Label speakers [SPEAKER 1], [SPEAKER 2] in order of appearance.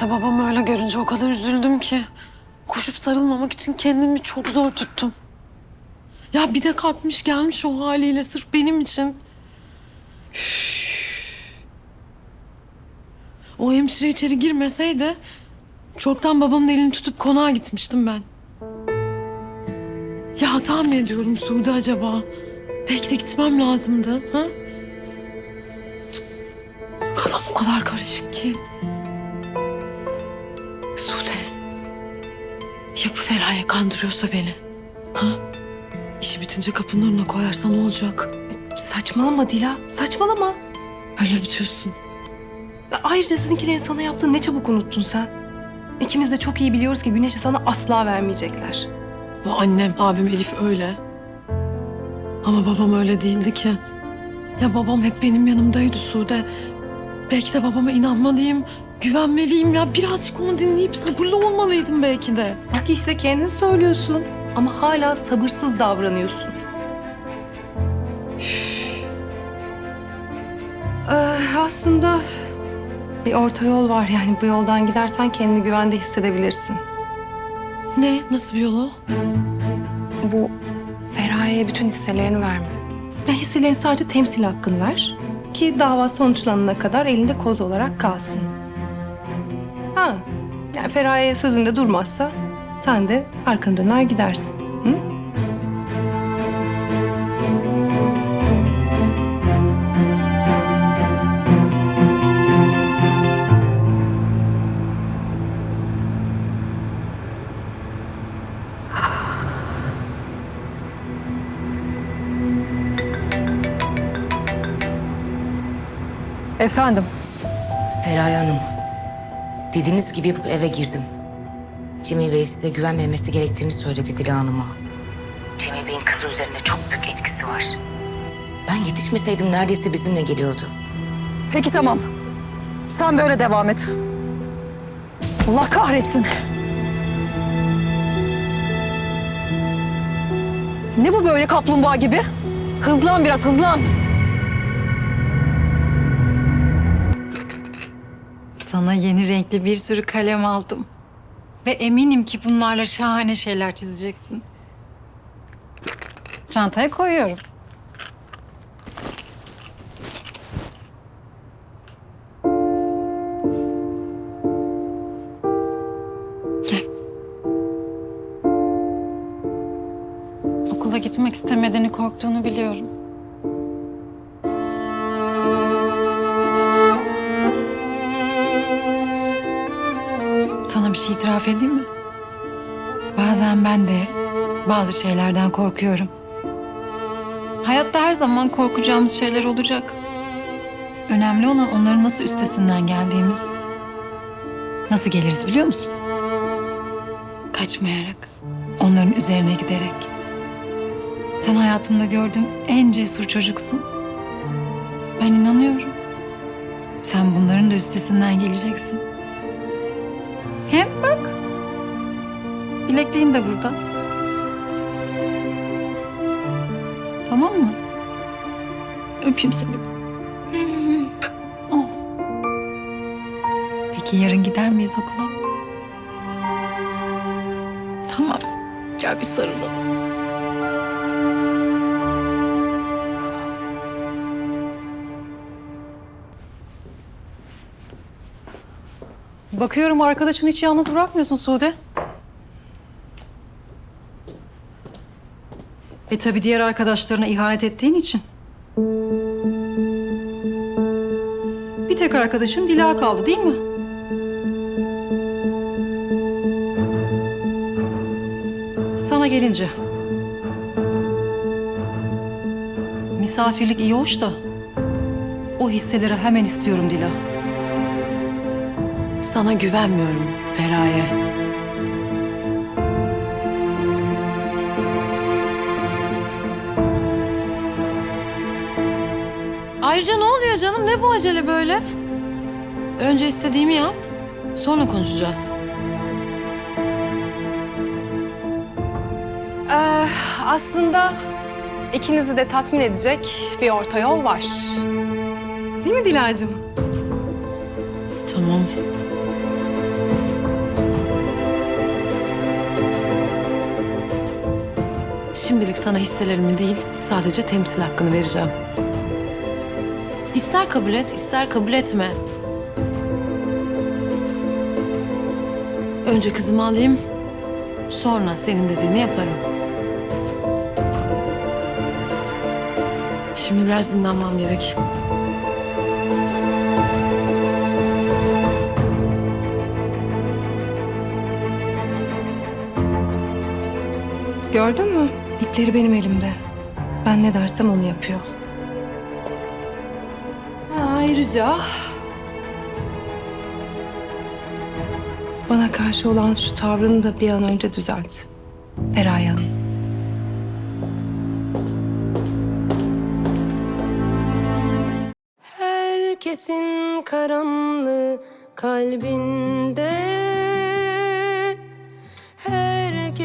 [SPEAKER 1] Ya babam öyle görünce o kadar üzüldüm ki. Koşup sarılmamak için kendimi çok zor tuttum. Ya bir de kalkmış gelmiş o haliyle sırf benim için. Üf. O hemşire içeri girmeseydi çoktan babamın elini tutup konağa gitmiştim ben. Ya hata mı ediyorum Suudi acaba? Belki de gitmem lazımdı. Ha? Cık. Kafam o kadar karışık ki. Ya bu Feraye kandırıyorsa beni? Ha? İşi bitince kapının önüne koyarsa ne olacak?
[SPEAKER 2] Saçmalama Dila, saçmalama.
[SPEAKER 1] Öyle mi diyorsun?
[SPEAKER 2] Ve Ayrıca sizinkilerin sana yaptığını ne çabuk unuttun sen. İkimiz de çok iyi biliyoruz ki Güneş'i sana asla vermeyecekler.
[SPEAKER 1] Bu annem, abim Elif öyle. Ama babam öyle değildi ki. Ya babam hep benim yanımdaydı Sude. Belki de babama inanmalıyım, güvenmeliyim ya. Birazcık onu dinleyip sabırlı olmalıydım belki de.
[SPEAKER 2] Bak işte kendin söylüyorsun ama hala sabırsız davranıyorsun. Ee, aslında bir orta yol var yani bu yoldan gidersen kendini güvende hissedebilirsin.
[SPEAKER 1] Ne? Nasıl bir yol o?
[SPEAKER 2] Bu Feraye'ye bütün hisselerini verme. Ya hisselerin sadece temsil hakkını ver. Ki dava sonuçlanana kadar elinde koz olarak kalsın. Ha, yani Feraye sözünde durmazsa sen de arkanı döner gidersin. Hı?
[SPEAKER 3] Efendim,
[SPEAKER 4] Feraye Hanım, dediğiniz gibi bu eve girdim. Cemil Bey size güvenmemesi gerektiğini söyledi Dila Hanım'a. Cemil Bey'in kızı üzerinde çok büyük etkisi var. Ben yetişmeseydim neredeyse bizimle geliyordu.
[SPEAKER 3] peki tamam. Sen böyle devam et. Allah kahretsin. Ne bu böyle kaplumbağa gibi? Hızlan biraz, hızlan.
[SPEAKER 5] Sana yeni renkli bir sürü kalem aldım. Ve eminim ki bunlarla şahane şeyler çizeceksin. Çantaya koyuyorum. Gel. Okula gitmek istemediğini korktuğunu biliyorum. Şey itiraf edeyim mi? Bazen ben de bazı şeylerden korkuyorum. Hayatta her zaman korkacağımız şeyler olacak. Önemli olan onların nasıl üstesinden geldiğimiz. Nasıl geliriz biliyor musun? Kaçmayarak, onların üzerine giderek. Sen hayatımda gördüğüm en cesur çocuksun. Ben inanıyorum. Sen bunların da üstesinden geleceksin. Hem bak. Bilekliğin de burada. Tamam mı? Öpeyim seni. Oh. Peki yarın gider miyiz okula? Tamam. Gel bir sarılalım.
[SPEAKER 6] Bakıyorum arkadaşını hiç yalnız bırakmıyorsun Sude. E tabii diğer arkadaşlarına ihanet ettiğin için. Bir tek arkadaşın Dila kaldı değil mi? Sana gelince. Misafirlik iyi hoş da o hisseleri hemen istiyorum Dila.
[SPEAKER 1] Sana güvenmiyorum Feraye. Ayrıca ne oluyor canım? Ne bu acele böyle? Önce istediğimi yap. Sonra konuşacağız.
[SPEAKER 2] Ee, aslında ikinizi de tatmin edecek bir orta yol var. Değil mi Dilacığım?
[SPEAKER 1] Tamam. Şimdilik sana hisselerimi değil, sadece temsil hakkını vereceğim. İster kabul et, ister kabul etme. Önce kızımı alayım, sonra senin dediğini yaparım. Şimdi biraz dinlenmem gerek.
[SPEAKER 2] Gördün mü? İpleri benim elimde. Ben ne dersem onu yapıyor. Ayrıca... Bana karşı olan şu tavrını da bir an önce düzelt. Feraye Hanım.
[SPEAKER 7] Herkesin karanlığı kalbinde